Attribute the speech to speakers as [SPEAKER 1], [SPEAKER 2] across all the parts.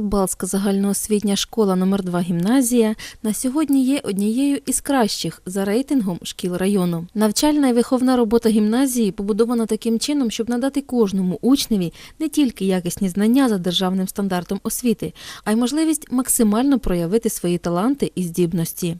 [SPEAKER 1] Балська загальноосвітня школа номер 2 гімназія на сьогодні є однією із кращих за рейтингом шкіл району. Навчальна і виховна робота гімназії побудована таким чином, щоб надати кожному учневі не тільки якісні знання за державним стандартом освіти, а й можливість максимально проявити свої таланти і здібності.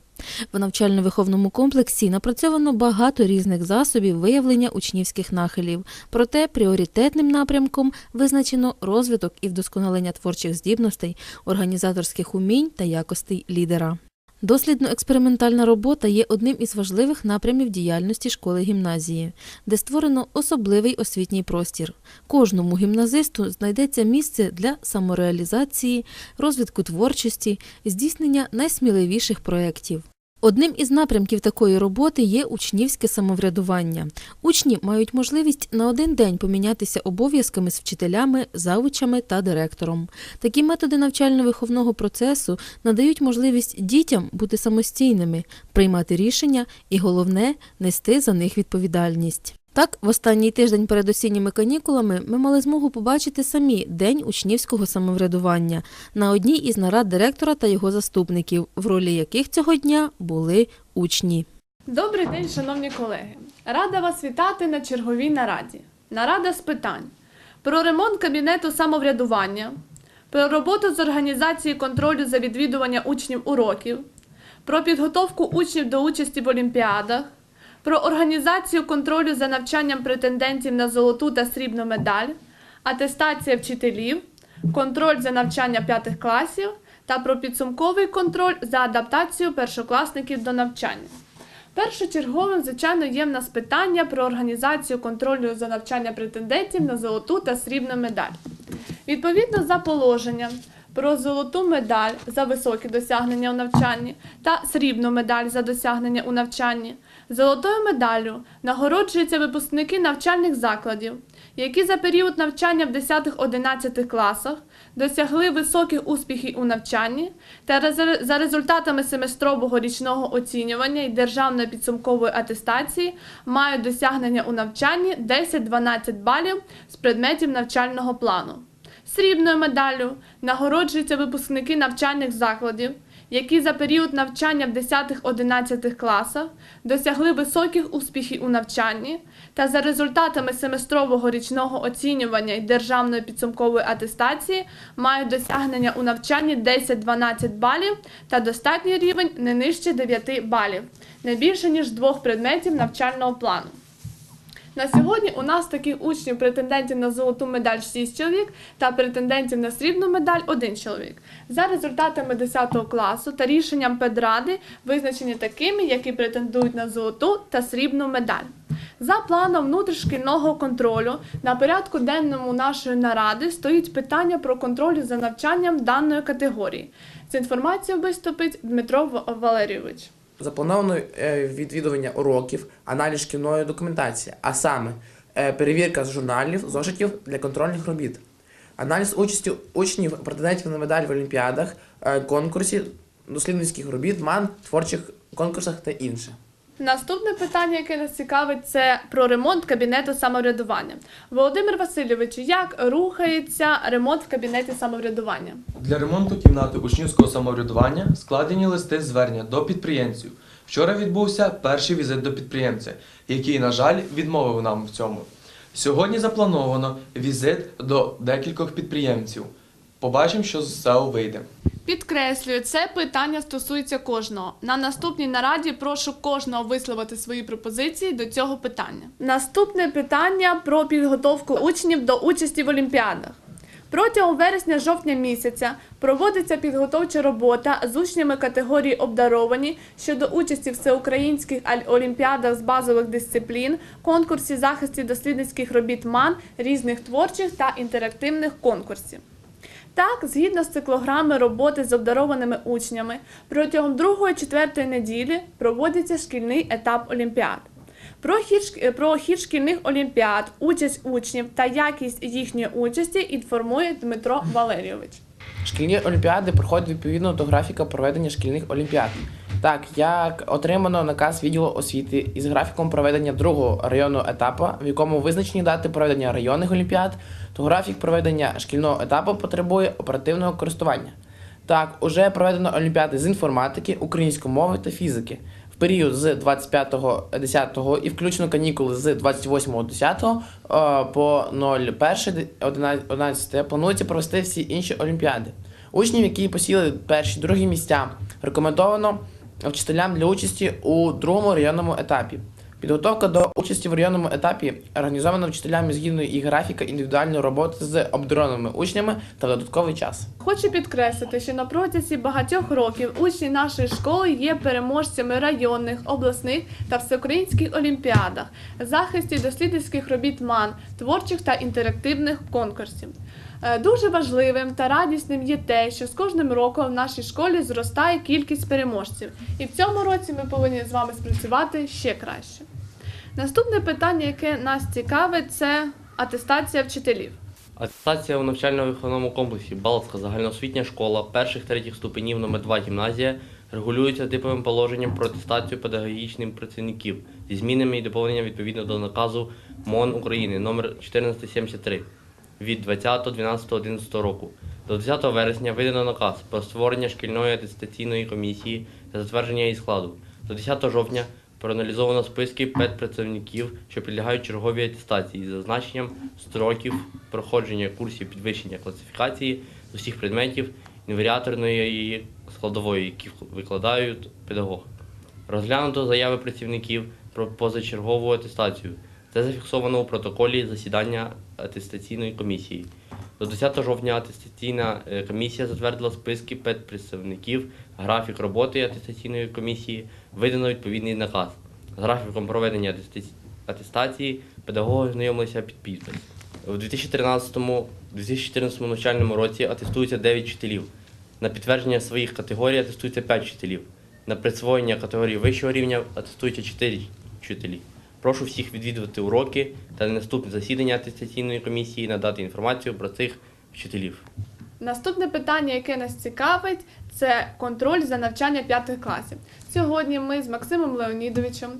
[SPEAKER 1] В навчально-виховному комплексі напрацьовано багато різних засобів виявлення учнівських нахилів. Проте пріоритетним напрямком визначено розвиток і вдосконалення творчих здібностей, організаторських умінь та якостей лідера. Дослідно-експериментальна робота є одним із важливих напрямів діяльності школи гімназії, де створено особливий освітній простір. Кожному гімназисту знайдеться місце для самореалізації, розвитку творчості, здійснення найсміливіших проєктів. Одним із напрямків такої роботи є учнівське самоврядування. Учні мають можливість на один день помінятися обов'язками з вчителями, завучами та директором. Такі методи навчально-виховного процесу надають можливість дітям бути самостійними, приймати рішення і головне нести за них відповідальність. Так, в останній тиждень перед осінніми канікулами ми мали змогу побачити самі день учнівського самоврядування на одній із нарад директора та його заступників, в ролі яких цього дня були учні.
[SPEAKER 2] Добрий день, шановні колеги. Рада вас вітати на черговій нараді. Нарада з питань про ремонт кабінету самоврядування, про роботу з організації контролю за відвідування учнів уроків, про підготовку учнів до участі в олімпіадах, про організацію контролю за навчанням претендентів на золоту та срібну медаль, атестація вчителів, контроль за навчання п'ятих класів та про підсумковий контроль за адаптацію першокласників до навчання. Першочерговим, звичайно, є в нас питання про організацію контролю за навчання претендентів на золоту та срібну медаль. Відповідно за положенням про золоту медаль за високі досягнення у навчанні та срібну медаль за досягнення у навчанні, золотою медаллю нагороджуються випускники навчальних закладів, які за період навчання в 10-11 класах досягли високих успіхів у навчанні та за результатами семестрового річного оцінювання і державної підсумкової атестації мають досягнення у навчанні 10-12 балів з предметів навчального плану. Срібною медаллю нагороджуються випускники навчальних закладів, які за період навчання в 10-11 класах досягли високих успіхів у навчанні та за результатами семестрового річного оцінювання і державної підсумкової атестації мають досягнення у навчанні 10-12 балів та достатній рівень не нижче 9 балів, не більше ніж двох предметів навчального плану. На сьогодні у нас таких учнів претендентів на золоту медаль 6 чоловік та претендентів на срібну медаль 1 чоловік. За результатами 10 класу та рішенням педради визначені такими, які претендують на золоту та срібну медаль. За планом внутрішкільного контролю на порядку денному нашої наради стоїть питання про контроль за навчанням даної категорії. З інформацією виступить Дмитро Валерійович.
[SPEAKER 3] Заплановано е, відвідування уроків, аналіз шкільної документації, а саме е, перевірка з журналів, зошитів для контрольних робіт, аналіз участі учнів претендентів на медаль в олімпіадах, е, конкурсі, дослідницьких робіт, ман, творчих конкурсах та інше.
[SPEAKER 2] Наступне питання, яке нас цікавить, це про ремонт кабінету самоврядування. Володимир Васильович, як рухається ремонт в кабінеті самоврядування?
[SPEAKER 4] Для ремонту кімнати учнівського самоврядування складені листи звернення до підприємців. Вчора відбувся перший візит до підприємця, який, на жаль, відмовив нам в цьому. Сьогодні заплановано візит до декількох підприємців. Побачимо, що з цього вийде.
[SPEAKER 2] Підкреслюю, це питання стосується кожного. На наступній нараді прошу кожного висловити свої пропозиції до цього питання. Наступне питання про підготовку учнів до участі в олімпіадах. Протягом вересня-жовтня місяця проводиться підготовча робота з учнями категорії обдаровані щодо участі в всеукраїнських олімпіадах з базових дисциплін, конкурсі захисту дослідницьких робіт МАН, різних творчих та інтерактивних конкурсів. Так, згідно з циклограми роботи з обдарованими учнями, протягом 2-4 неділі проводиться шкільний етап олімпіад. Про хід, шк- про хід шкільних олімпіад, участь учнів та якість їхньої участі інформує Дмитро Валерійович.
[SPEAKER 3] Шкільні олімпіади проходять відповідно до графіка проведення шкільних олімпіад. Так, як отримано наказ відділу освіти із графіком проведення другого районного етапу, в якому визначені дати проведення районних олімпіад, то графік проведення шкільного етапу потребує оперативного користування. Так, уже проведено олімпіади з інформатики, української мови та фізики. В період з 25.10 і включно канікули з 28.10 е, по 01.11 планується провести всі інші олімпіади. Учнів, які посіли перші другі місця, рекомендовано вчителям для участі у другому районному етапі. Підготовка до участі в районному етапі організована вчителями згідно їх графіка індивідуальної роботи з обдарованими учнями та додатковий час.
[SPEAKER 2] Хочу підкреслити, що на протязі багатьох років учні нашої школи є переможцями районних, обласних та всеукраїнських олімпіадах, захисті дослідницьких робіт МАН, творчих та інтерактивних конкурсів. Е, Дуже важливим та радісним є те, що з кожним роком в нашій школі зростає кількість переможців, і в цьому році ми повинні з вами спрацювати ще краще. Наступне питання, яке нас цікавить, це атестація вчителів.
[SPEAKER 5] Атестація у навчально-виховному комплексі Балтська загальноосвітня школа перших третіх ступенів номер 2 гімназія регулюється типовим положенням про атестацію педагогічним працівників зі змінами і доповненням відповідно до наказу МОН України номер 1473 від 20.12.11 року. До 10 вересня видано наказ про створення шкільної атестаційної комісії та затвердження її складу. До 10 жовтня проаналізовано списки педпрацівників, що підлягають черговій атестації з зазначенням строків проходження курсів підвищення класифікації з усіх предметів інваріаторної складової, які викладають педагог. Розглянуто заяви працівників про позачергову атестацію. Це зафіксовано у протоколі засідання атестаційної комісії. До 10 жовтня атестаційна е, комісія затвердила списки педпредставників, графік роботи атестаційної комісії, видано відповідний наказ. З графіком проведення атестації педагоги знайомилися під підпис. У 2013-2014 навчальному році атестується 9 вчителів. На підтвердження своїх категорій атестується 5 вчителів. На присвоєння категорії вищого рівня атестується 4 вчителі. Прошу всіх відвідувати уроки та на наступне засідання атестаційної комісії надати інформацію про цих вчителів.
[SPEAKER 2] Наступне питання, яке нас цікавить, це контроль за навчання п'ятих класів. Сьогодні ми з Максимом Леонідовичем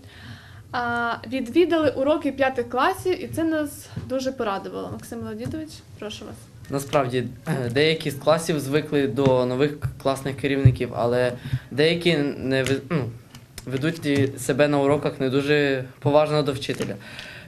[SPEAKER 2] відвідали уроки п'ятих класів, і це нас дуже порадувало. Максим Леонідович, прошу вас.
[SPEAKER 6] Насправді е, деякі з класів звикли до нових класних керівників, але деякі не ви- ну, ведуть себе на уроках не дуже поважно до вчителя.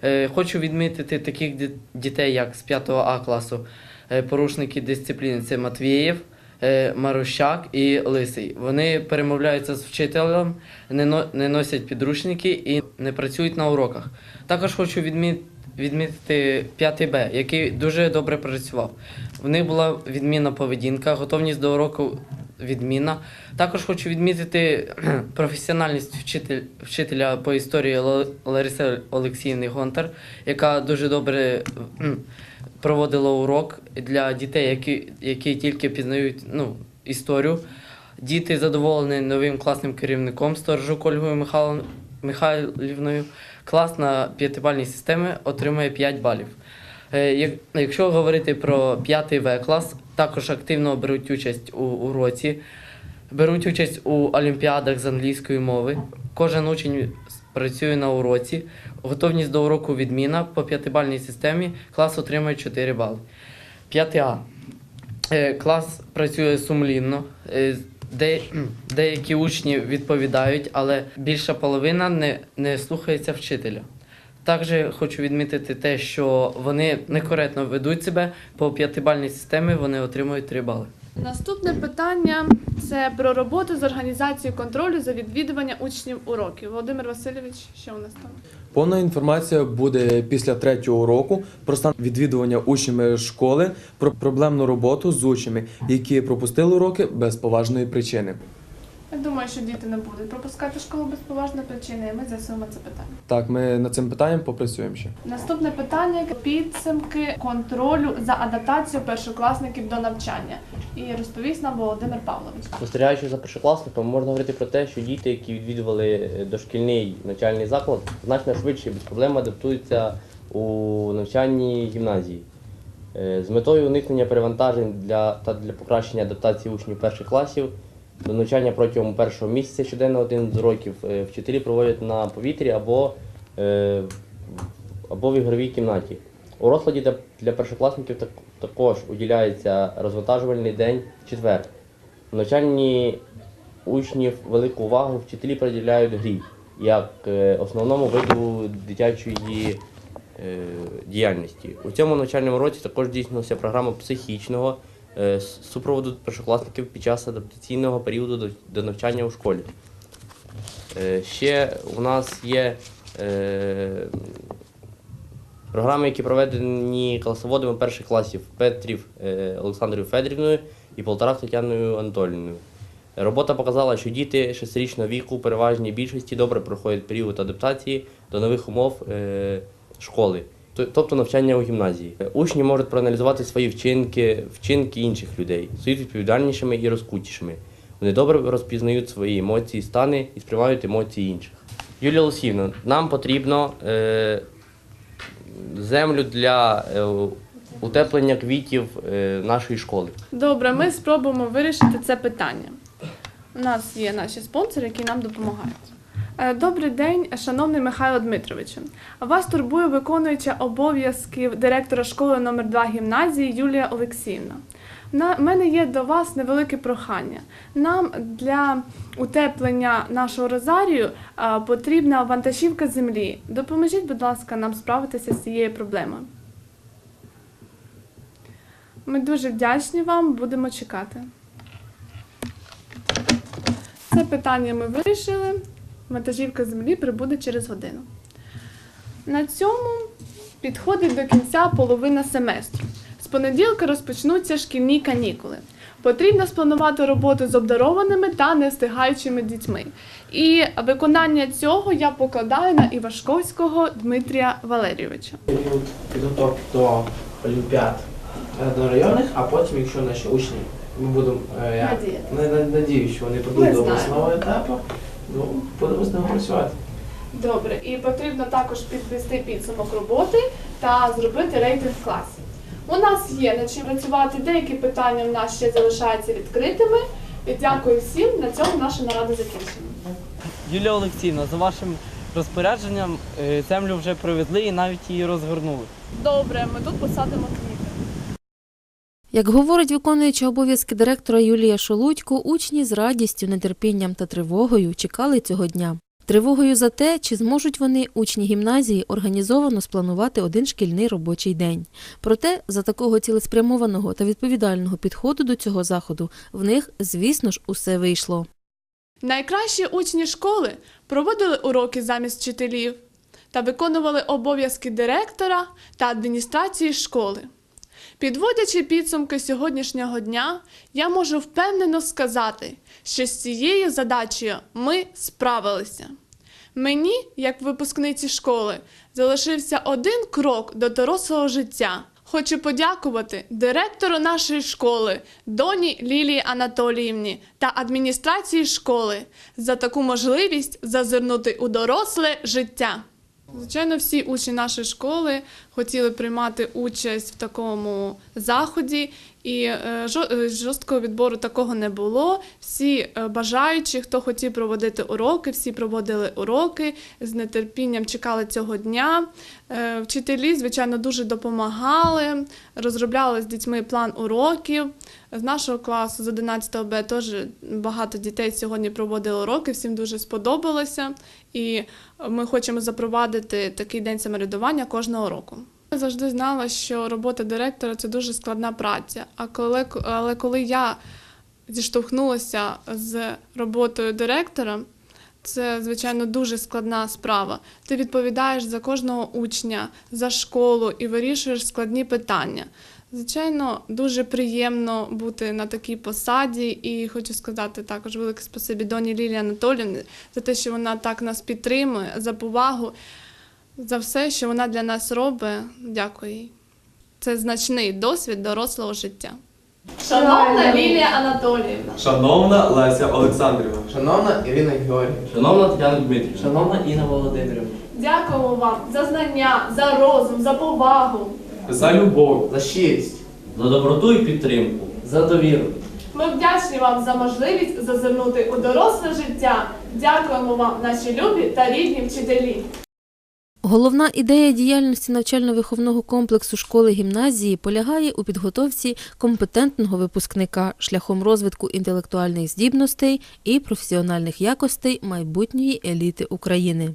[SPEAKER 6] Е, Хочу відмітити таких дітей, як з 5 А класу, е, порушники дисципліни це Матвієв, е, Марущак і Лисий. Вони перемовляються з вчителем, не, но- не носять підручники і не працюють на уроках. Також хочу відмітити. Відмітити 5 Б, який дуже добре працював. В них була відмінна поведінка, готовність до уроку відмінна. Також хочу відмітити професіональність вчитель, вчителя по історії Лариси Олексіївни Гонтар, яка дуже добре проводила урок для дітей, які, які тільки пізнають ну, історію. Діти задоволені новим класним керівником Сторожук Ольгою Михайлівною. Клас на п'ятибальній системі отримує 5 балів. Е, як- Якщо говорити про 5 В клас, також активно беруть участь у уроці, беруть участь у олімпіадах з англійської мови. Кожен учень працює на уроці. Готовність до уроку відміна по п'ятибальній системі. Клас отримує 4 бали. 5 А. Е, Клас працює сумлінно. Е, Де, деякі учні відповідають, але більша половина не, не слухається вчителя. Також хочу відмітити те, що вони некоректно ведуть себе по п'ятибальній системі, вони отримують 3 бали.
[SPEAKER 2] Наступне питання це про роботу з організацією контролю за відвідування учнів уроків. Володимир Васильович, що у нас там?
[SPEAKER 4] Повна інформація буде після третього року про стан відвідування учнями школи, про проблемну роботу з учнями, які пропустили уроки без поважної причини.
[SPEAKER 2] Думаю, що діти не будуть пропускати школу без поважної причини, і ми з'ясуємо це питання.
[SPEAKER 4] Так, ми над цим питанням попрацюємо ще.
[SPEAKER 2] Наступне питання підсумки контролю за адаптацією першокласників до навчання. І розповість нам Володимир Павлович.
[SPEAKER 5] Спостерігаючи за першокласником, можна говорити про те, що діти, які відвідували дошкільний навчальний заклад, значно швидше без проблем адаптуються у навчальній гімназії. Е, З метою уникнення перевантажень для, та для покращення адаптації учнів перших класів навчання протягом першого місяця щоденно один з уроків е, вчителі проводять на повітрі або, е, або в ігровій кімнаті. У розкладі для, першокласників так, також уділяється розвантажувальний день в четвер. У навчанні учнів велику увагу вчителі приділяють грі як е, основному виду дитячої діяльності. У цьому навчальному році також здійснилася програма психічного супроводу першокласників під час адаптаційного періоду до, навчання у школі. Е, Ще у нас є е, програми, які проведені класоводами перших класів Петрів е, Олександрою Федорівною і Полторак Тетяною Анатолійовною. Робота показала, що діти шестирічного віку переважній більшості добре проходять період адаптації до нових умов е, школи, тобто навчання у гімназії. Учні можуть проаналізувати свої вчинки, вчинки інших людей, стають відповідальнішими і розкутішими. Вони добре розпізнають свої емоції, стани і сприймають емоції інших. Юлія Олексіївна, нам потрібно е, землю для е, утеплення квітів е, нашої школи.
[SPEAKER 2] Добре, ми спробуємо вирішити це питання. У нас є наші спонсори, які нам допомагають. Е, Добрий день, шановний Михайло Дмитровичу. Вас турбує виконуюча обов'язків директора школи номер 2 гімназії Юлія Олексіївна. На мене є до вас невелике прохання. Нам для утеплення нашого розарію а, потрібна вантажівка землі. Допоможіть, будь ласка, нам справитися з цією проблемою. Ми дуже вдячні вам, будемо чекати. Це питання ми вирішили. Вантажівка землі прибуде через годину. На цьому підходить до кінця половина семестру. З понеділка розпочнуться шкільні канікули. Потрібно спланувати роботу з обдарованими та невстигаючими дітьми. І виконання цього я покладаю на Івашковського Дмитрія Валерійовича.
[SPEAKER 3] період підготовки до олімпіад е, до районних, а потім, якщо наші учні, ми будемо е, я надію, що вони пройдуть до обласного етапу, ну будемо з ними працювати.
[SPEAKER 2] Добре, і потрібно також підвести підсумок роботи та зробити рейтинг класів. У нас є над чим працювати. Деякі питання в нас ще залишаються відкритими. І дякую всім. На цьому наша нарада закінчена.
[SPEAKER 7] Юлія Олексіївна, за вашим розпорядженням е, землю вже привезли і навіть її розгорнули.
[SPEAKER 2] Добре, ми тут посадимо.
[SPEAKER 1] Як говорить виконуюча обов'язки директора Юлія Шолудько, учні з радістю, нетерпінням та тривогою чекали цього дня. Тривогою за те, чи зможуть вони, учні гімназії, організовано спланувати один шкільний робочий день. Проте, за такого цілеспрямованого та відповідального підходу до цього заходу, в них, звісно ж, усе вийшло.
[SPEAKER 2] Найкращі учні школи проводили уроки замість вчителів та виконували обов'язки директора та адміністрації школи. Підводячи підсумки сьогоднішнього дня, я можу впевнено сказати, що з цією задачею ми справилися. Мені, як випускниці школи, залишився один крок до дорослого життя. Хочу подякувати директору нашої школи, доні Лілії Анатоліївні та адміністрації школи за таку можливість зазирнути у доросле життя. Звичайно, всі учні нашої школи хотіли приймати участь в такому заході, і е, е, жорсткого відбору такого не було. Всі е, бажаючі, хто хотів проводити уроки, всі проводили уроки, з нетерпінням чекали цього дня. Вчителі, звичайно, дуже допомагали, розробляли з дітьми план уроків. З нашого класу з 11 Б теж багато дітей сьогодні проводили уроки, всім дуже сподобалося. І ми хочемо запровадити такий день самоврядування кожного року. Я завжди знала, що робота директора це дуже складна праця. А коли, але коли я зіштовхнулася з роботою директора, це, звичайно, дуже складна справа. Ти відповідаєш за кожного учня, за школу і вирішуєш складні питання. Звичайно, дуже приємно бути на такій посаді, і хочу сказати також велике спасибі Доні Лілії Анатоліївні за те, що вона так нас підтримує, за повагу, за все, що вона для нас робить. Дякую їй. Це значний досвід дорослого життя. Шановна Лілія Анатоліївна,
[SPEAKER 4] Шановна Леся Олександрівна,
[SPEAKER 3] Шановна Ірина Георгіївна,
[SPEAKER 5] Шановна Тетяна Дмитрівна,
[SPEAKER 7] Шановна Інна Володимирівна.
[SPEAKER 2] дякуємо вам за знання, за розум, за повагу.
[SPEAKER 4] за любов,
[SPEAKER 3] за щирість,
[SPEAKER 5] за доброту і підтримку.
[SPEAKER 7] За довіру.
[SPEAKER 2] Ми вдячні вам за можливість зазирнути у доросле життя. Дякуємо вам, наші любі та рідні вчителі.
[SPEAKER 1] Головна ідея діяльності навчально-виховного комплексу школи-гімназії полягає у підготовці компетентного випускника шляхом розвитку інтелектуальних здібностей і професіональних якостей майбутньої еліти України.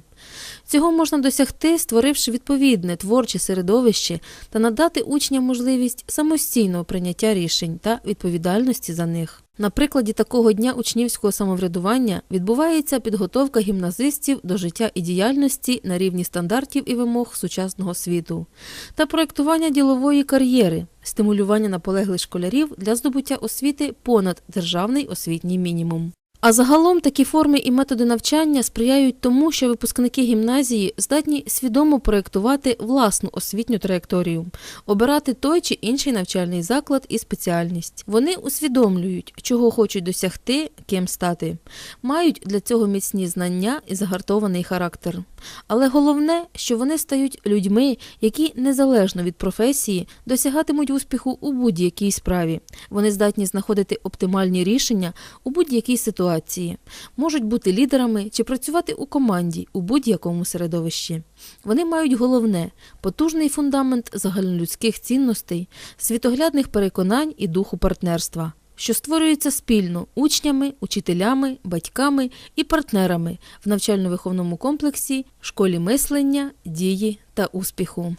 [SPEAKER 1] Цього можна досягти, створивши відповідне творче середовище та надати учням можливість самостійного прийняття рішень та відповідальності за них. На прикладі такого дня учнівського самоврядування відбувається підготовка гімназистів до життя і діяльності на рівні стандартів і вимог сучасного світу та проєктування ділової кар'єри, стимулювання наполеглих школярів для здобуття освіти понад державний освітній мінімум. А загалом такі форми і методи навчання сприяють тому, що випускники гімназії здатні свідомо проєктувати власну освітню траєкторію, обирати той чи інший навчальний заклад і спеціальність. Вони усвідомлюють, чого хочуть досягти, ким стати, мають для цього міцні знання і загартований характер. Але головне, що вони стають людьми, які незалежно від професії досягатимуть успіху у будь-якій справі. Вони здатні знаходити оптимальні рішення у будь-якій ситуації, можуть бути лідерами чи працювати у команді у будь-якому середовищі. Вони мають головне потужний фундамент загальнолюдських цінностей, світоглядних переконань і духу партнерства. Що створюється спільно учнями, учителями, батьками і партнерами в навчально-виховному комплексі, школі мислення, дії та успіху.